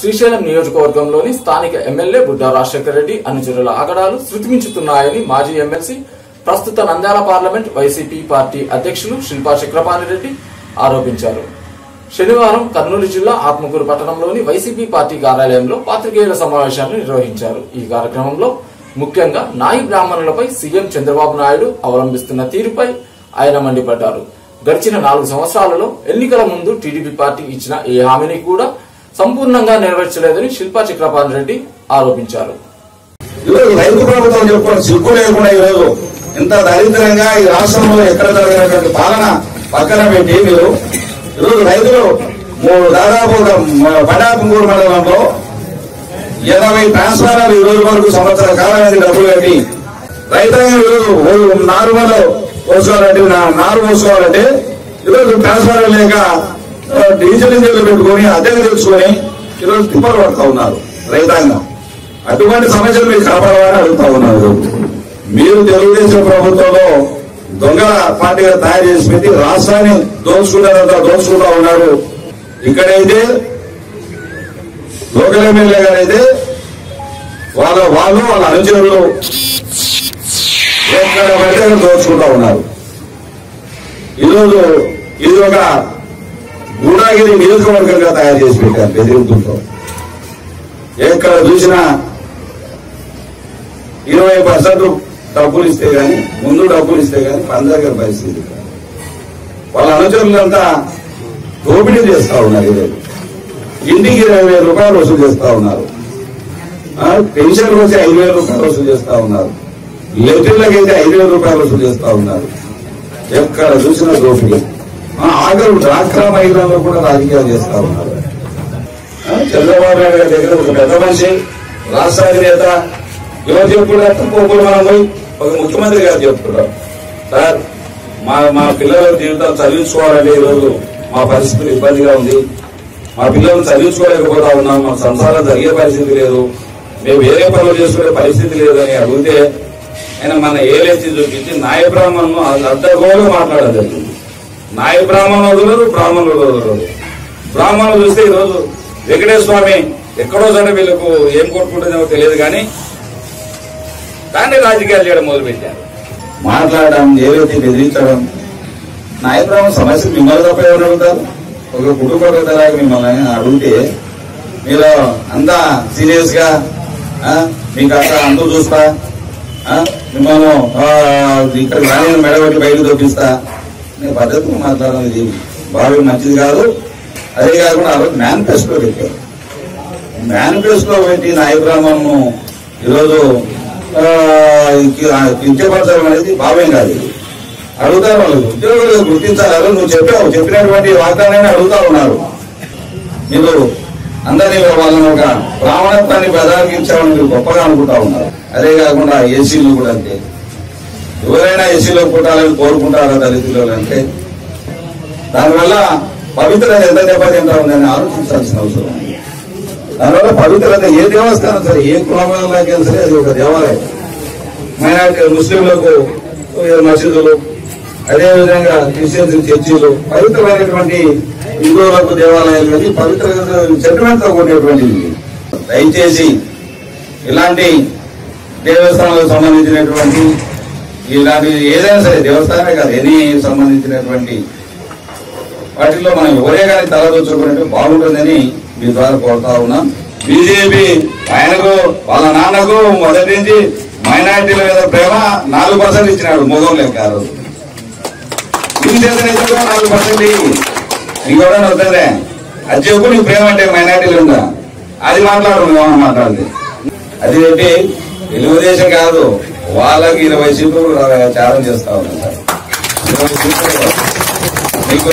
శ్రీశైలం నియోజకవర్గంలోని స్థానిక ఎమ్మెల్యే బుడ్డా రాజశేఖర రెడ్డి అనుచరుల ఆగడాలు శృతిమించుతున్నాయని మాజీ ఎమ్మెల్సీ ప్రస్తుత నంద్యాల పార్లమెంట్ వైసీపీ పార్టీ అధ్యక్షులు శిల్పా చక్రపాణి రెడ్డి ఆరోపించారు. శనివారం కర్నూలు జిల్లా ఆత్మకూరు పట్టణంలోని వైసీపీ పార్టీ కార్యాలయంలో పాత్రికేయుల సమావేశాన్ని నిర్వహించారు. ఈ కార్యక్రమంలో ముఖ్యంగా నాయి బ్రాహ్మణులపై సీఎం చంద్రబాబు నాయుడు అవలంబిస్తున్న తీరుపై ఆయన మండిపడ్డారు. గడిచిన నాలుగు సంవత్సరాలలో ఎన్నికల ముందు టీడీపీ పార్టీ ఇచ్చిన ఏ హామీని కూడా సంపూర్ణంగా నెరవేర్చలేదని శిల్పా చక్రపాణి రెడ్డి ఆరోపించారు. రైతు ప్రభుత్వం చెప్పుకోవడం సిగ్గు లేకుండా ఈరోజు ఇంత దరిద్రంగా ఈ రాష్ట్రంలో ఎక్కడ జరిగినటువంటి పాలన పక్కన పెట్టి మీరు ఈరోజు రైతులు మూడు దాదాపు ఒక మ- మండలంలో ఇరవై ట్రాన్స్ఫార్మర్లు ఈ రోజు వరకు సంవత్సర కాలానికి డబ్బులు కట్టి రైతాంగం ఈరోజు నారు పోసుకోవాలంటే నా- నారు పోసుకోవాలంటే ఈరోజు ట్రాన్స్ఫార్మర్ లేక డీజిల్ ఇంజన్లు పెట్టుకొని అద్దెకు తెచ్చుకొని ఈరోజు తిప్పలు పడతా ఉన్నారు రైతాంగం. అటువంటి సమస్యలు మీరు కాపాడాలని అడుగుతా ఉన్నారు. మీరు తెలుగుదేశం ప్రభుత్వంలో దొంగ పార్టీగా తయారు చేసి పెట్టి రాష్ట్రాన్ని దోచుకుంటారంతా దోచుకుంటా ఉన్నారు. ఇక్కడైతే లోకల్ ఎమ్మెల్యే గారైతే వాళ్ళ వాళ్ళు వాళ్ళ అనుచరులు ఎక్కడ పడితే దోచుకుంటా ఉన్నారు. ఈరోజు ఇది ఒక గుణాగిరి నియోజకవర్గంగా తయారు చేసి పెట్టారు బెదిరింపులతో. ఎక్కడ చూసినా ఇరవై పర్సెంట్ డబ్బులు ఇస్తే గాని ముందు డబ్బులు ఇస్తే గాని పంజాగర్ పరిస్థితి. వాళ్ళ అనుచరులంతా దోపిడీ చేస్తా ఉన్నారు ఈరోజు. ఇంటికి ఇరవై వేల రూపాయలు వసూలు చేస్తా ఉన్నారు. ఆ, పెన్షన్ వచ్చి ఐదు వేల రూపాయలు వసూలు చేస్తా ఉన్నారు. లెటర్లకి అయితే ఐదు వేల రూపాయలు వసూలు చేస్తా ఉన్నారు. ఎక్కడ చూసినా దోపిడీ. ఆ, ఆఖరు మహిళల్లో కూడా రాజకీయాలు చేస్తా ఉన్నారు. చంద్రబాబు నాయుడు గారి దగ్గర ఒక పెద్ద మనిషి రాష్ట్ర అధినేత ఎవరు చెప్పుకుంటారు తక్కువ మనం పోయి ఒక ముఖ్యమంత్రి గారు చెప్పుకుంటారు. సార్ మా మా పిల్లల జీవితాలు చదివించుకోవాలంటే ఈరోజు మా పరిస్థితులు ఇబ్బందిగా ఉంది. మా పిల్లలు చదివించుకోలేకపోతా ఉన్నాం మా సంసారం జరిగే పరిస్థితి లేదు. మేము వేరే పనులు చేసుకునే పరిస్థితి లేదని అడిగితే ఆయన మన ఏలేసి చూపించి నాయ బ్రాహ్మణులు అద్దగోలు మాట్లాడడం జరిగింది. నాయ బ్రాహ్మణులు వదలరు బ్రాహ్మణులు వదలరు బ్రాహ్మణులు చూస్తే ఈరోజు వెంకటేశ్వర స్వామి ఎక్కడో చోట వీళ్ళకు ఏం కొట్టుకుంటుందో తెలియదు కానీ దాన్ని రాజకీయాలు చేయడం మొదలుపెట్టారు. మాట్లాడడం ఏవైతే బెదిరించడం నాయకురావు సమస్య మిమ్మల్ని తప్ప ఎవరు అడుగుతారు? ఒక కుటుంబ పెద్దలాగా మిమ్మల్ని అడిగితే మీరు అంతా సీరియస్గా ఆ, మీకు అక్కడ అందరూ చూస్తా మిమ్మల్ని ఇక్కడ రాని బయటకు తప్పిస్తా నేను పద్ధతిగా మాట్లాడడం ఇది బాగా మంచిది కాదు. అదే కాకుండా ఆ రోజు మేనిఫెస్టో పెట్టారు. మేనిఫెస్టో పెట్టి నాయకురామను ఈరోజు కించపరచడం అనేది భావ్యం కాదు అడుగుతారు వాళ్ళు ఉద్యోగులు గుర్తించాలి నువ్వు చెప్పావు చెప్పినటువంటి వాగ్దానాన్ని అడుగుతా ఉన్నారు. మీరు అందరినీ వాళ్ళని ఒక బ్రాహ్మణత్వాన్ని ప్రధానించామని మీరు గొప్పగా అనుకుంటా ఉన్నారు. అదే కాకుండా ఏసీలు కూడా అంతే. ఎవరైనా ఏసీలో పుట్టాలని కోరుకుంటారా దళితులు అంటే? దానివల్ల పవిత్రత ఎంత దెబ్బతింటా ఉందని ఆలోచించాల్సిన అవసరం ఉంది. దానివల్ల పవిత్రత ఏ దేవస్థానం సరే ఏ కులంలోకైనా సరే అది ఒక దేవాలయం. మైనార్టీ ముస్లింలకు మసీదులు అదేవిధంగా క్రిస్టియన్స్ చర్చిలు పవిత్రమైనటువంటి హిందువులకు దేవాలయాలు కానీ పవిత్ర సెంటిమెంట్తో కూడినటువంటివి. దయచేసి ఇలాంటి దేవస్థానాలకు సంబంధించినటువంటి ఇలాంటి ఏదైనా సరే దేవస్థానమే కాదు ఎనీ సంబంధించినటువంటి వాటిల్లో మనం ఎవరే కానీ తలదొచ్చుకున్నట్టు బాగుంటుందని మీ ద్వారా కోరుతా ఉన్నాం. బీజేపీ ఆయనకు వాళ్ళ నాన్నకు మొదటి నుంచి మైనార్టీల మీద ప్రేమ నాలుగు పర్సెంట్ ఇచ్చినాడు మోదం లెక్క నాలుగు పర్సెంట్ ఇంకోటి వద్దే అది చెప్పు నీకు ప్రేమ అంటే మైనార్టీలు ఉందా? అది మాట్లాడు నువ్వు మాట్లాడితే. అది చెప్పి తెలుగుదేశం కాదు. వాళ్ళకి ఇరవై సీట్లు త్యాగం చేస్తా ఉన్నాం సార్. ఇరవై సీట్లు మీకు